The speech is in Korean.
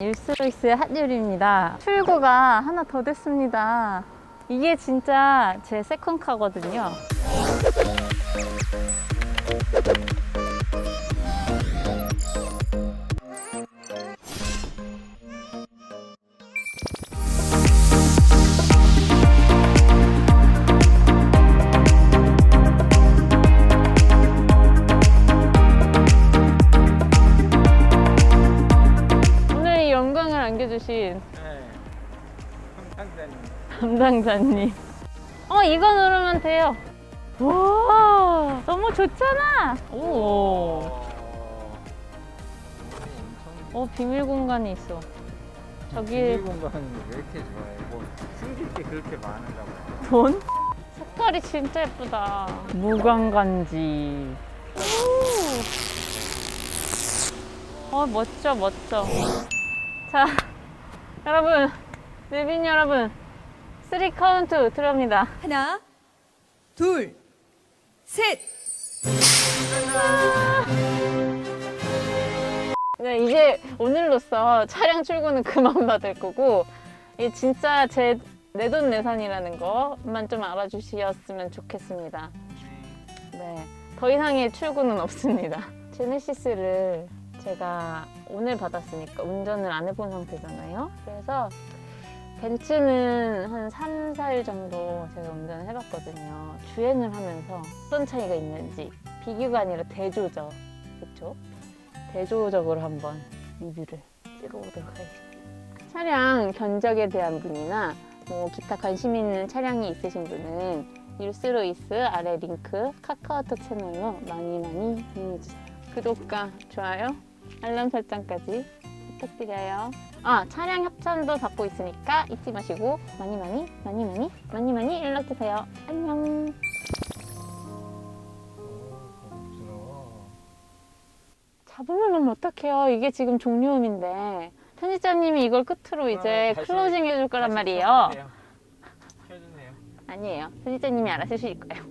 일스로이스의 핫율입니다. 출고가 하나 더 됐습니다. 이게 진짜 제 세컨카거든요. 안겨주신 네. 항상자님. 담당자님. 어, 이거 누르면 돼요. 와, 너무 좋잖아. 오. 어, 비밀 공간이 있어. 저기 비밀 공간이 왜 이렇게 좋아해? 뭐 숨길 게 그렇게 많은가 봐요. 돈? 색깔이 진짜 예쁘다. 무광간지. 오. 어, 멋져, 멋져. 자, 여러분, 네빈 여러분, 쓰리 카운트 들어갑니다. 하나, 둘, 셋. 네, 이제 오늘로써 차량 출고는 그만 받을 거고, 이게 진짜 제 내돈 내산이라는 것만 좀 알아주셨으면 좋겠습니다. 네, 더 이상의 출고는 없습니다. 제네시스를 제가 오늘 받았으니까 운전을 안 해본 상태잖아요. 그래서 벤츠는 한 3, 4일 정도 제가 운전을 해봤거든요. 주행을 하면서 어떤 차이가 있는지 비교가 아니라 대조적, 그렇죠? 대조적으로 한번 리뷰를 찍어보도록 하겠습니다. 차량 견적에 대한 분이나 뭐 기타 관심 있는 차량이 있으신 분은 율스로이스 아래 링크 카카오톡 채널로 많이 많이 이용해주세요. 구독과 좋아요, 알람 설정까지 부탁드려요. 아 차량 협찬도 받고 있으니까 잊지 마시고 많이 많이 많이 많이 많이 많이 연락 주세요. 안녕. 잡으면 어떡해요. 이게 지금 종료음인데. 편집자님이 이걸 끝으로 이제 다시- 클로징 해줄 거란 말이에요. 해주세요. 아니에요. 편집자님이 알아서 해주실 거예요.